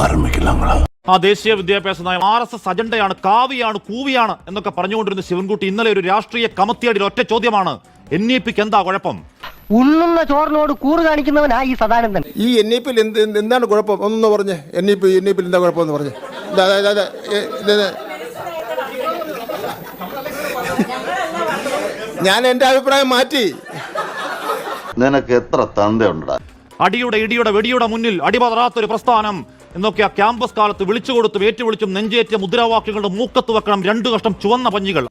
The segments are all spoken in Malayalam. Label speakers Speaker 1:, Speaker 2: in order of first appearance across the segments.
Speaker 1: ആരംഭിക്കില്ല
Speaker 2: ആ ദേശീയ വിദ്യാഭ്യാസ നയം ആർ എസ് എസ് അജണ്ടയാണ് കാവിയാണ് കൂവിയാണ് എന്നൊക്കെ പറഞ്ഞുകൊണ്ടിരുന്ന ശിവൻകുട്ടി ഇന്നലെ ഒരു രാഷ്ട്രീയ കമത്തിയടിയിൽ ഒറ്റ ചോദ്യമാണ് എൻ ഇ പിക്ക് എന്താ കുഴപ്പം?
Speaker 3: ഉണ്ണുന്ന ചോറിനോട് കൂറ് കാണിക്കുന്നവനാ ഈ സദാനന്ദൻ.
Speaker 4: ഈ എൻ ഇ പിയിൽ എന്ത് എന്ത് എന്താണ് കുഴപ്പം? ഒന്നൊന്ന് പറഞ്ഞേ. N E P N E പിയിൽ എന്താ പറഞ്ഞേ. ഏ, ഇത്, ഇത്. ഞാൻ എന്റെ അഭിപ്രായം മാറ്റി.
Speaker 1: നിനക്ക് എത്ര തന്തയുണ്ടാ
Speaker 2: അടിയുടെ ഇടിയുടെ വെടിയുടെ മുന്നിൽ അടിപതറാത്തൊരു പ്രസ്ഥാനം എന്നൊക്കെ ആ ക്യാമ്പസ് കാലത്ത് വിളിച്ചു കൊടുത്തും ഏറ്റുവിളിച്ചും നെഞ്ചേറ്റ മുദ്രാവാക്യങ്ങളുടെ മൂക്കത്ത് വെക്കണം രണ്ടു കഷ്ടം ചുവന്ന പഞ്ഞികൾ.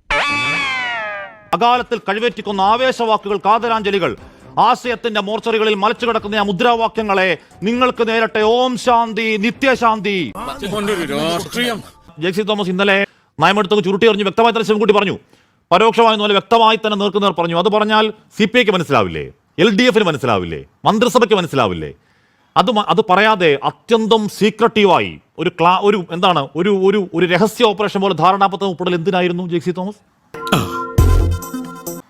Speaker 2: അകാലത്തിൽ കഴിവേറ്റിക്കുന്ന ആവേശവാക്കുകൾ കാതരാഞ്ജലികൾ ആശയത്തിന്റെ മോർച്ചറികളിൽ മലച്ചു കിടക്കുന്ന ആ മുദ്രാവാക്യങ്ങളെ നിങ്ങൾക്ക് നേരട്ടെ ഓം ശാന്തി നിത്യശാന്തി ജെക്സി തോമസ് ഇന്നലെ നയമെടുത്തൊക്കെ ചുരുട്ടി എറിഞ്ഞ് വ്യക്തമായി തന്നെ ശിവൻകുട്ടി പറഞ്ഞു. പരോക്ഷമായി പോലെ വ്യക്തമായി തന്നെ നീർക്കുന്നവർ പറഞ്ഞു. അത് പറഞ്ഞാൽ സി പി ഐക്ക് മനസ്സിലാവില്ലേ? എൽ ഡി എഫിന് മനസ്സിലാവില്ലേ? മന്ത്രിസഭയ്ക്ക് മനസ്സിലാവില്ലേ? അത് അത് പറയാതെ അത്യന്തം സീക്രട്ടീവായി ഒരു ക്ലാ ഒരു എന്താണ് ഒരു ഒരു ഒരു രഹസ്യ ഓപ്പറേഷൻ പോലെ ധാരണാപത്രം ഉൾപ്പെടൽ എന്തിനായിരുന്നു ജെക്സി തോമസ്?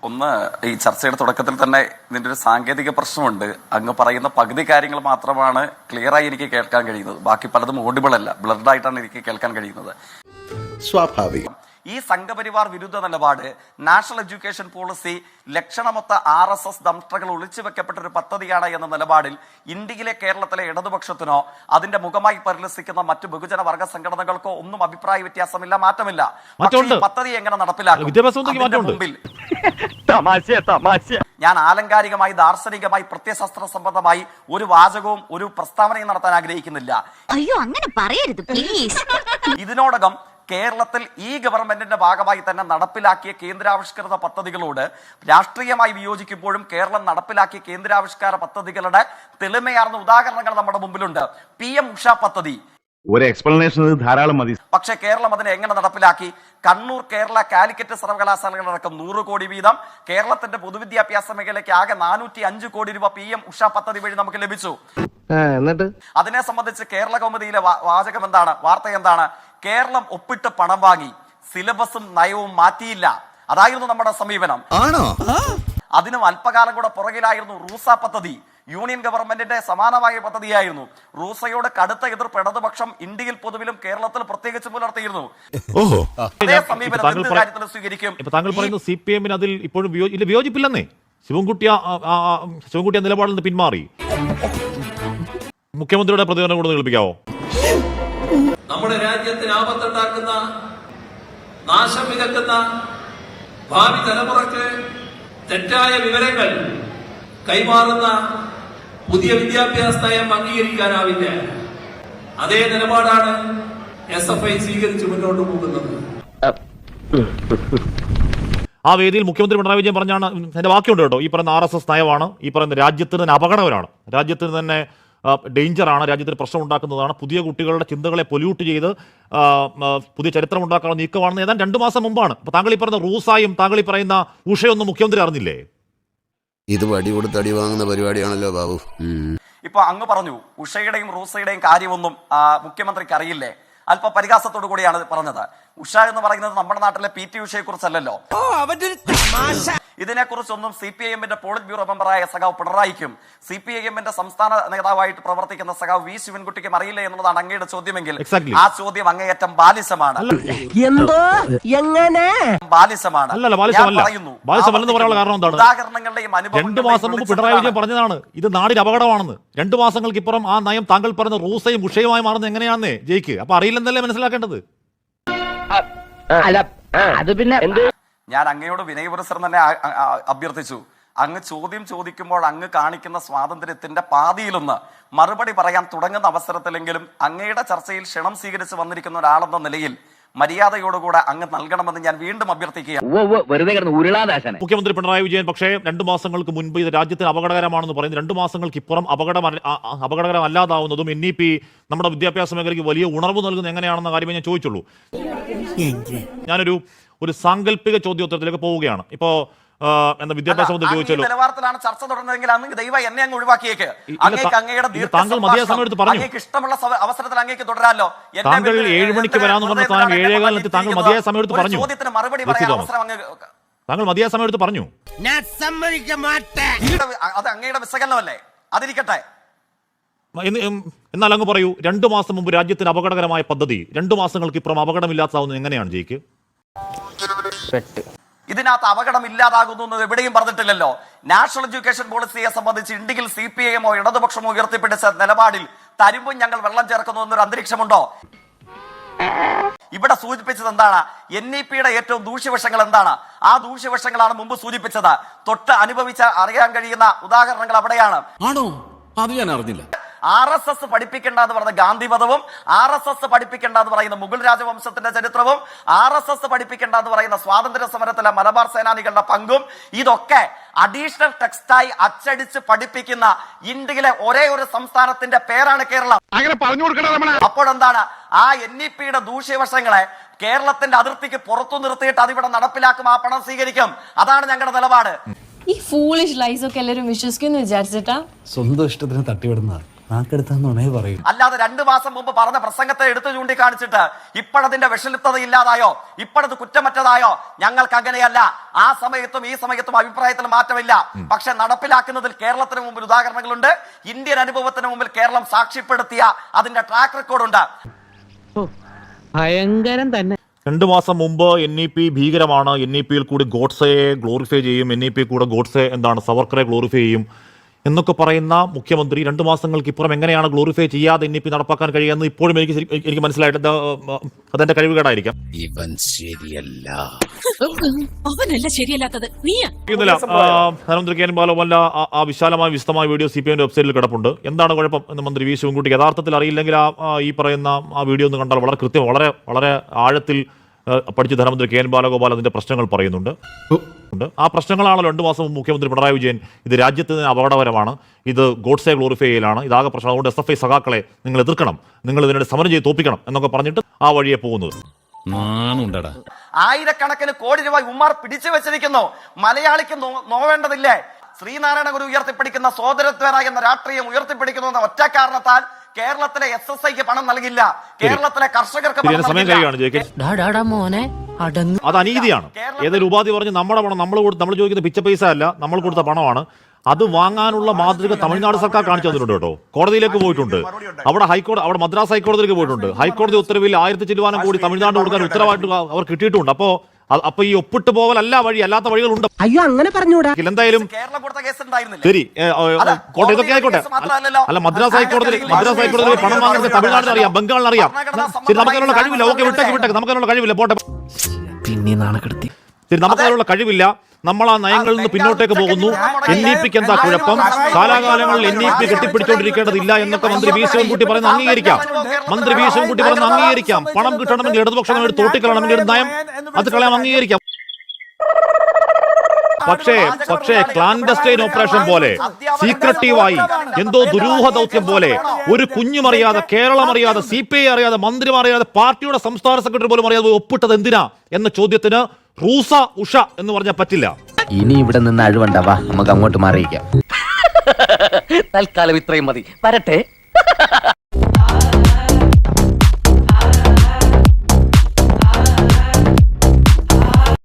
Speaker 5: ഒന്ന് ഈ ചർച്ചയുടെ തുടക്കത്തിൽ തന്നെ ഇതിന്റെ ഒരു സാങ്കേതിക പ്രശ്നമുണ്ട്. അങ്ങ് പറയുന്ന പകുതി കാര്യങ്ങൾ മാത്രമാണ് ക്ലിയറായി എനിക്ക് കേൾക്കാൻ കഴിയുന്നത്. ബാക്കി പലതും ഓഡിബിൾ അല്ല. ബ്ലർഡ് ആയിട്ടാണ് എനിക്ക് കേൾക്കാൻ കഴിയുന്നത്.
Speaker 1: സ്വാഭാവികം.
Speaker 5: ഈ സംഘപരിവാർ വിരുദ്ധ നിലപാട് നാഷണൽ എഡ്യൂക്കേഷൻ പോളിസി ലക്ഷണമൊത്ത ആർ എസ് എസ് ദംഷ്ട്രകൾ ഒളിച്ചു വെക്കപ്പെട്ട ഒരു പദ്ധതിയാണ് എന്ന നിലപാടിൽ ഇന്ത്യയിലെ കേരളത്തിലെ ഇടതുപക്ഷത്തിനോ അതിന്റെ മുഖമായി പരിലസിക്കുന്ന മറ്റു ബഹുജന വർഗ സംഘടനകൾക്കോ ഒന്നും അഭിപ്രായ വ്യത്യാസമില്ല മാറ്റമില്ല. പദ്ധതി എങ്ങനെ നടപ്പിലാക്കും. മുമ്പിൽ ഞാൻ ആലങ്കാരികമായി ദാർശനികമായി പ്രത്യശാസ്ത്ര സംബന്ധമായി ഒരു വാചകവും ഒരു പ്രസ്താവനയും നടത്താൻ ആഗ്രഹിക്കുന്നില്ല.
Speaker 6: അയ്യോ അങ്ങനെ പറയരുത് പ്ലീസ്
Speaker 5: ഇതിനോടകം കേരളത്തിൽ ഈ ഗവൺമെന്റിന്റെ ഭാഗമായി തന്നെ നടപ്പിലാക്കിയ കേന്ദ്രാവിഷ്കൃത പദ്ധതികളോട് രാഷ്ട്രീയമായി വിയോജിക്കുമ്പോഴും കേരളം നടപ്പിലാക്കിയ കേന്ദ്രാവിഷ്കാര പദ്ധതികളുടെ തെളിമയാർന്ന ഉദാഹരണങ്ങൾ നമ്മുടെ മുമ്പിലുണ്ട്. പി എം ഉഷ പദ്ധതി.
Speaker 7: ഒരു എക്സ്പ്ലനേഷൻ ധാരാളം മതി.
Speaker 5: പക്ഷേ കേരളം അതിനെ എങ്ങനെ നടപ്പിലാക്കി? കണ്ണൂർ കേരള കാലിക്കറ്റ് സർവകലാശാലകളടക്കം നൂറ് കോടി വീതം. കേരളത്തിന്റെ പൊതുവിദ്യാഭ്യാസ മേഖലയ്ക്ക് ആകെ നാനൂറ്റി അഞ്ച് കോടി രൂപ പി എം ഉഷ പദ്ധതി വഴി നമുക്ക് ലഭിച്ചു.
Speaker 3: എന്നിട്ട്?
Speaker 5: അതിനെ സംബന്ധിച്ച് കേരള കൗമുദിയിലെ വാചകം എന്താണ് വാർത്ത എന്താണ്? കേരളം ഒപ്പിട്ട് പണം വാങ്ങി സിലബസും നയവും മാറ്റിയില്ല. അതായിരുന്നു നമ്മുടെ സമീപനം.
Speaker 4: ആണോ?
Speaker 5: അതിനും അല്പകാലം കൂടെ പുറകിലായിരുന്നു റൂസ പദ്ധതി. യൂണിയൻ ഗവൺമെന്റിന്റെ സമാനമായ പദ്ധതിയായിരുന്നു. റൂസയോട് കടുത്ത എതിർപ്പ് ഇടതുപക്ഷം ഇന്ത്യയിൽ പൊതുവിലും കേരളത്തിൽ പ്രത്യേകിച്ച് പുലർത്തിയിരുന്നു. അതേ സമീപനം എന്ത് സ്വീകരിക്കും?
Speaker 2: താങ്കൾ സി പി എമ്മിന് അതിൽ ഇപ്പോഴും വിയോ- ഇല്ല വിയോജിപ്പില്ലെന്നേ. ശിവൻകുട്ടി ആ- ആ- ആ- ആ- ശിവൻകുട്ടി ആ നിലപാടിൽ നിന്ന് പിന്മാറി. മുഖ്യമന്ത്രിയുടെ പ്രതികരണം കൂടെ കേൾപ്പിക്കാവോ
Speaker 8: നമ്മുടെ രാജ്യത്തിന് ആപത്തുണ്ടാക്കുന്ന നാശം വിതക്കുന്ന ഭാവി തലമുറയ്ക്ക് തെറ്റായ വിവരങ്ങൾ കൈമാറുന്ന പുതിയ വിദ്യാഭ്യാസ നയം അംഗീകരിക്കാനാവില്ല. അതേ നിലപാടാണ് എസ് എഫ് ഐ സ്വീകരിച്ച് മുന്നോട്ട് പോകുന്നത്.
Speaker 2: ആ വേദിയിൽ മുഖ്യമന്ത്രി പിണറായി വിജയൻ പറഞ്ഞാണ് എന്റെ വാക്യമുണ്ട് കേട്ടോ. ഈ പറയുന്ന ആർ എസ് എസ് നയമാണ് ഈ പറയുന്ന രാജ്യത്തിന് തന്നെ അപകടകരമാണ്. രാജ്യത്തിന് തന്നെ ഡേഞ്ചറാണ്. രാജ്യത്തിന് പ്രശ്നം ഉണ്ടാക്കുന്നതാണ് പുതിയ കുട്ടികളുടെ ചിന്തകളെ പൊല്യൂട്ട് ചെയ്ത് പുതിയ ചരിത്രം ഉണ്ടാക്കാനുള്ള നീക്കമാണെന്ന് ഏതാണ്ട് രണ്ടു മാസം മുമ്പാണ്. അപ്പൊ താങ്കൾ ഈ പറയുന്ന റൂസായും താങ്കൾ ഈ പറയുന്ന ഉഷയൊന്നും മുഖ്യമന്ത്രി അറിഞ്ഞില്ലേ?
Speaker 9: ഇത് വടി കൊടുത്ത് അടി വാങ്ങുന്ന പരിപാടിയാണല്ലോ ബാബു.
Speaker 5: ഇപ്പൊ അങ്ങ് പറഞ്ഞു ഉഷയുടെയും റൂസയുടെയും കാര്യമൊന്നും മുഖ്യമന്ത്രിക്ക് അറിയില്ലേ? അല്പ പരിഹാസത്തോടു കൂടിയാണ് പറഞ്ഞത്. ഉഷ എന്ന് പറയുന്നത് നമ്മുടെ നാട്ടിലെ പി ടി ഉഷയെ കുറിച്ചല്ലല്ലോ ഇതിനെക്കുറിച്ചൊന്നും സി പി ഐ എമ്മിന്റെ പോളിറ്റ് ബ്യൂറോ മെമ്പറായ സഖാവ് പിണറായിക്കും സി പി ഐ എമ്മിന്റെ സംസ്ഥാന നേതാവായിട്ട് പ്രവർത്തിക്കുന്ന സഖാവ് വി ശിവൻകുട്ടിക്കും അറിയില്ല എന്നുള്ളതാണ് അങ്ങയുടെ ചോദ്യമെങ്കിൽ. ആ ചോദ്യം അങ്ങേയറ്റം ബാലിസമാണ്
Speaker 3: എന്തോ? എങ്ങനെ?
Speaker 2: ബാലിസമാണ്
Speaker 5: ഉദാഹരണങ്ങളുടെയും
Speaker 2: രണ്ടു
Speaker 5: അനുഭവങ്ങളുടെയും
Speaker 2: മാസം മുമ്പ് പിണറായി വിജയൻ പറഞ്ഞതാണ് ഇത് നാടിന് അപകടമാണെന്ന്. രണ്ടു മാസങ്ങൾക്ക് ഇപ്പുറം ആ നയം താങ്കൾ പറഞ്ഞ റൂസയും ഉഷയുമായി മാറുന്നത് എങ്ങനെയാണെന്ന് ജയിക്ക്. അപ്പൊ അറിയില്ലെന്നല്ലേ മനസ്സിലാക്കേണ്ടത്?
Speaker 3: അല്ല അത് പിന്നെ
Speaker 5: ഞാൻ അങ്ങയോട് വിനയപുരസരം തന്നെ അഭ്യർത്ഥിച്ചു. അങ്ങ് ചോദ്യം ചോദിക്കുമ്പോൾ അങ്ങ് കാണിക്കുന്ന സ്വാതന്ത്ര്യത്തിന്റെ പാതിയിലൊന്ന് മറുപടി പറയാൻ തുടങ്ങുന്ന അവസരത്തിലെങ്കിലും അങ്ങയുടെ ചർച്ചയിൽ ക്ഷണം സ്വീകരിച്ച് വന്നിരിക്കുന്ന ഒരാളെന്ന നിലയിൽ മര്യാദയോടുകൂടെ അങ്ങ് നൽകണമെന്ന് ഞാൻ വീണ്ടും അഭ്യർത്ഥിക്കുകയാണ്.
Speaker 2: മുഖ്യമന്ത്രി പിണറായി വിജയൻ പക്ഷേ രണ്ടു മാസങ്ങൾക്ക് മുൻപ് ഇത് രാജ്യത്തിന് അപകടകരമാണെന്ന് പറയുന്നത് രണ്ടു മാസങ്ങൾക്ക് ഇപ്പുറം അപകടം അപകടകരമല്ലാതാവുന്നതും എൻ ഇ പി നമ്മുടെ വിദ്യാഭ്യാസ മേഖലയ്ക്ക് വലിയ ഉണർവ് നൽകുന്നത് എങ്ങനെയാണെന്ന കാര്യമേ ഞാൻ ചോദിച്ചുള്ളൂ. ഞാനൊരു ഒരു സാങ്കല്പിക ചോദ്യോത്തരത്തിലേക്ക് പോവുകയാണ്. ഇപ്പോ ആ, എന്താ വിദ്യാഭ്യാസ മന്ത്രി ചോദിച്ചല്ലോ
Speaker 5: നിലവാരത്തിലാണ് ചർച്ച തുടർന്നതെങ്കിൽ അങ്ങ് ദൈവം എന്നെ അങ്ങ് ഒഴിവാക്കിയേക്ക്. അങ്ങേക്ക് അങ്ങയുടെ
Speaker 2: താങ്കൾ മതിയായ എടുത്ത് പറഞ്ഞു.
Speaker 5: അങ്ങേക്ക് ഇഷ്ടമുള്ള അവസരത്തിൽ അങ്ങേക്ക് തുടരാലോ? എന്നെ
Speaker 2: താങ്കൾ ഏഴ് മണിക്ക്
Speaker 5: വരാന്ന്
Speaker 2: വരാമെന്ന് പറഞ്ഞ താങ്കൾ
Speaker 5: എന്തിനാണ്
Speaker 2: ഏഴേ താങ്കൾ മതിയായ സമയം എടുത്ത് പറഞ്ഞു.
Speaker 5: ചോദ്യത്തിന് മറുപടി പറയാൻ അവസരം അങ്ങ്
Speaker 2: താങ്കൾ മതിയായ സമയം എടുത്ത് പറഞ്ഞു.
Speaker 5: അങ്ങയുടെ- അത് അങ്ങയുടെ വിശകലനമല്ലേ? അതിരിക്കട്ടെ.
Speaker 2: എന്ന് എന്നാൽ അങ്ങ് പറയൂ രണ്ടു മാസം മുമ്പ് രാജ്യത്തിന് അപകടകരമായ പദ്ധതി രണ്ടു മാസങ്ങൾക്ക് ഇപ്പുറം അപകടമില്ലാത്തതാവുന്നത് എങ്ങനെയാണ് ജയിക്ക്?
Speaker 5: ഇതിനകത്ത് അപകടം ഇല്ലാതാകുന്നു എന്ന് എവിടെയും പറഞ്ഞിട്ടില്ലല്ലോ. നാഷണൽ എഡ്യൂക്കേഷൻ പോളിസിയെ സംബന്ധിച്ച് ഇന്ത്യയിൽ സി പി ഐ എമ്മോ ഇടതുപക്ഷമോ ഉയർത്തിപ്പിടിച്ച നിലപാടിൽ തരുമ്പും ഞങ്ങൾ വെള്ളം ചേർക്കുന്നു എന്നൊരു അന്തരീക്ഷമുണ്ടോ? ഇവിടെ സൂചിപ്പിച്ചത് എന്താണ്? എൻ ഇ പിയുടെ ഏറ്റവും ദൂഷ്യവശങ്ങൾ എന്താണ്? ആ ദൂഷ്യവശങ്ങളാണ് മുമ്പ് സൂചിപ്പിച്ചത്. തൊട്ട് അനുഭവിച്ച അറിയാൻ കഴിയുന്ന ഉദാഹരണങ്ങൾ അവിടെയാണ്.
Speaker 10: അത് ഞാൻ അറിഞ്ഞില്ല.
Speaker 5: ആർ എസ് എസ് പഠിപ്പിക്കേണ്ട എന്ന് പറയുന്ന ഗാന്ധിമതവും ആർ എസ് എസ് പഠിപ്പിക്കേണ്ട എന്ന് പറയുന്ന മുഗൾ രാജവംശത്തിന്റെ ചരിത്രവും ആർ എസ് എസ് പഠിപ്പിക്കേണ്ട എന്ന് പറയുന്ന സ്വാതന്ത്ര്യ സമരത്തിലെ മലബാർ സേനാനികളുടെ പങ്കും ഇതൊക്കെ അഡീഷണൽ ടെക്സ്റ്റായി അച്ചടിച്ച് പഠിപ്പിക്കുന്ന ഇന്ത്യയിലെ ഒരേ ഒരു സംസ്ഥാനത്തിന്റെ പേരാണ് കേരളം.
Speaker 7: അങ്ങനെ പറഞ്ഞു കൊടുക്കണം
Speaker 5: അപ്പോഴെന്താണ്? ആ എൻ ഇ പിയുടെ ദൂഷ്യവശങ്ങളെ കേരളത്തിന്റെ അതിർത്തിക്ക് പുറത്തു നിർത്തിയിട്ട് അതിവിടെ നടപ്പിലാക്കും ആ പണം സ്വീകരിക്കും. അതാണ് ഞങ്ങളുടെ നിലപാട്.
Speaker 6: ഈ ഫൂളിഷ് ലൈസ് ഒക്കെ എല്ലാരും വിശ്വസിക്കുന്നു വിചാരിച്ചിട്ടാ?
Speaker 10: സ്വന്തം ഇഷ്ടത്തിന് തട്ടിവിടുന്ന നാക്കെടുത്താന്നുണേ പറയും.
Speaker 5: അല്ലാതെ രണ്ടു മാസം മുമ്പ് പറഞ്ഞ പ്രസംഗത്തെ എടുത്തു ചൂണ്ടിക്കാണിച്ചിട്ട് ഇപ്പോഴതിന്റെ വിഷലിപ്തത ഇല്ലാതായോ? ഇപ്പോഴത് കുറ്റമറ്റതായോ? ഞങ്ങൾക്ക് അങ്ങനെയല്ല ആ സമയത്തും ഈ സമയത്തും അഭിപ്രായത്തിൽ മാറ്റമില്ല. പക്ഷെ നടപ്പിലാക്കുന്നതിൽ കേരളത്തിന് മുമ്പിൽ ഉദാഹരണങ്ങളുണ്ട്. ഇന്ത്യൻ അനുഭവത്തിന് മുമ്പിൽ കേരളം സാക്ഷ്യപ്പെടുത്തിയ അതിന്റെ ട്രാക്ക് റെക്കോർഡ് ഉണ്ട്.
Speaker 3: ഭയങ്കരം തന്നെ.
Speaker 2: രണ്ടു മാസം മുമ്പ് എൻ ഇ പി ഭീകരമാണ്. എൻ ഇ പിയിൽ കൂടി ഗോഡ്സയെ ഗ്ലോറിഫൈ ചെയ്യും. എൻ ഇ പി കൂടെ ഗോഡ്സെ എന്താണ്? സവർക്കറെ ഗ്ലോറിഫൈ ചെയ്യും. എന്നൊക്കെ പറയുന്ന മുഖ്യമന്ത്രി രണ്ടു മാസങ്ങൾക്ക് ഇപ്പുറം എങ്ങനെയാണ് ഗ്ലോറിഫൈ ചെയ്യാതെ എൻ ഇ പി നടപ്പാക്കാൻ കഴിയുമെന്ന് ഇപ്പോഴും എനിക്ക് എനിക്ക് മനസ്സിലായിട്ട് അതെന്റെ കഴിവുകേടായിരിക്കാം.
Speaker 9: ഇവൻ ശരിയല്ല.
Speaker 6: അവനല്ല ശരിയല്ലാത്തത്. നീയാ.
Speaker 2: ഇന്നില്ല ധനമന്ത്രി കെ എൻ ബാലമല്ല ആ- വിശാലമായ വിശദമായ വീഡിയോ സി പി എമ്മിന്റെ വെബ്സൈറ്റിൽ കിടപ്പുണ്ട്. എന്താണ് കുഴപ്പം എന്ന് മന്ത്രി വി ശിവൻകുട്ടിക്ക് യഥാർത്ഥത്തിൽ അറിയില്ലെങ്കിൽ ആ ഈ പറയുന്ന ആ വീഡിയോ ഒന്ന് കണ്ടാൽ വളരെ കൃത്യം വളരെ വളരെ ആഴത്തിൽ പഠിച്ച് ധനമന്ത്രി കെ എൻ ബാലഗോപാൽ അതിന്റെ പ്രശ്നങ്ങൾ പറയുന്നുണ്ട്. ഉണ്ട്. ആ പ്രശ്നങ്ങളാണല്ലോ രണ്ടു മാസം മുഖ്യമന്ത്രി പിണറായി വിജയൻ ഇത് രാജ്യത്തിന് അപകടകരമാണ്. ഇത് ഗോഡ്സെ ഗ്ലോറിഫൈ ചെയ്യലാണ്. ഇതാകെ പ്രശ്നം. അതുകൊണ്ട് എസ് എഫ് ഐ സഖാക്കളെ നിങ്ങൾ എതിർക്കണം. നിങ്ങൾ ഇതിനോട് സമരം ചെയ്ത് തോപ്പിക്കണം എന്നൊക്കെ പറഞ്ഞിട്ട് ആ വഴിയെ പോകുന്നത്.
Speaker 10: നാണുണ്ടടാ.
Speaker 5: ആയിരക്കണക്കിന് കോടി രൂപ ഉമ്മാർ പിടിച്ചു വെച്ചിരിക്കുന്നു. മലയാളിക്ക് നോവേണ്ടതില്ലേ? ശ്രീനാരായണ ഗുരു ഉയർത്തിപ്പിടിക്കുന്ന സോദരത്വേന എന്ന രാഷ്ട്രീയം ഉയർത്തിപ്പിടിക്കുന്നു എന്ന ഒറ്റ കാരണത്താൽ കേരളത്തിലെ എസ് എസ് ഐക്ക് പണം നൽകില്ല. കേരളത്തിലെ കർഷകർക്ക് പണം നൽകില്ല.
Speaker 2: അത് അനീതിയാണ്. ഏതൊരു ഉപാധി പറഞ്ഞ് നമ്മുടെ പണം നമ്മൾ കൊടുത്ത് നമ്മൾ ചോദിക്കുന്ന പിച്ച പൈസ അല്ല നമ്മൾ കൊടുത്ത പണമാണ്. അത് വാങ്ങാനുള്ള മാതൃക തമിഴ്നാട് സർക്കാർ കാണിച്ചു തന്നിട്ടുണ്ട് കേട്ടോ. കോടതിയിലേക്ക് പോയിട്ടുണ്ട്. അവിടെ ഹൈക്കോടതി അവിടെ മദ്രാസ് ഹൈക്കോടതിയിലേക്ക് പോയിട്ടുണ്ട്. ഹൈക്കോടതി ഉത്തരവിൽ ആയിരത്തി ചില്ലുവാനം കൂടി തമിഴ്നാട് കൊടുക്കാൻ ഉത്തരവായിട്ട് അവർ കിട്ടിയിട്ടുണ്ട്. അപ്പോ അത് അപ്പൊ ഈ ഒപ്പിട്ട് പോവലല്ല വഴി അല്ലാത്ത വഴികളുണ്ട്
Speaker 3: അയ്യോ അങ്ങനെ പറഞ്ഞൂടാ
Speaker 2: എന്തായാലും
Speaker 5: കേരളം കൊടുത്ത കേസ് ഉണ്ടായിരുന്നില്ല
Speaker 2: ശരി കോട്ടെ ഇതൊക്കെ ആയിക്കോട്ടെ. അല്ല മദ്രാസ് ഹൈക്കോടതി മദ്രാസ് ഹൈക്കോടതി പണം വാങ്ങുന്നത് തമിഴ്നാടിന് അറിയാം ബംഗാളിന് അറിയാം ശരി നമുക്കതിനുള്ള കഴിവില്ല ഓക്കെ വിട്ടേക്ക് വിട്ടേക്ക് നമുക്കതിനുള്ള കഴിവില്ല പോട്ടെ
Speaker 3: പിന്നെ നാണക്കെടുത്തി
Speaker 2: ശരി നമുക്കതിനുള്ള കഴിവില്ല. നമ്മൾ ആ നയങ്ങളിൽ നിന്ന് പിന്നോട്ടേക്ക് പോകുന്നു. എൻ ഇ പിക്ക് എന്താ കുഴപ്പം? കാലാകാലങ്ങളിൽ എൻ ഇ പി കെട്ടിപ്പിടിച്ചോണ്ടിരിക്കേണ്ടതില്ല എന്നൊക്കെ മന്ത്രി വി ശിവൻകുട്ടി പറയുന്ന അംഗീകരിക്കാം. മന്ത്രി വി ശിവൻകുട്ടി പറയുന്ന അംഗീകരിക്കാം. പണം കിട്ടണമെങ്കിൽ ഇടതുപക്ഷം ഒരു തോട്ടിക്കളയണമെങ്കിൽ ഒരു നയം അത് കളയാൻ അംഗീകരിക്കാം. പക്ഷേ പക്ഷേ ക്ലാൻഡസ്റ്റൈൻ ഓപ്പറേഷൻ പോലെ സീക്രട്ടീവായി എന്തോ ദുരൂഹ ദൗത്യം പോലെ ഒരു കുഞ്ഞുമറിയാതെ കേരളം അറിയാതെ സി പി ഐ അറിയാതെ മന്ത്രിമാർ അറിയാതെ പാർട്ടിയുടെ സംസ്ഥാന സെക്രട്ടറി പോലും അറിയാതെ ഒപ്പിട്ടത് എന്തിനാ? എന്ന ചോദ്യത്തിന് റൂസ ഉഷ എന്ന് പറഞ്ഞാൽ പറ്റില്ല.
Speaker 3: ഇനി ഇവിടെ നിന്ന് അഴിവണ്ടാവാ നമുക്ക് അങ്ങോട്ട് മാറിയിക്കാം തൽക്കാലം ഇത്രയും മതി. വരട്ടെ.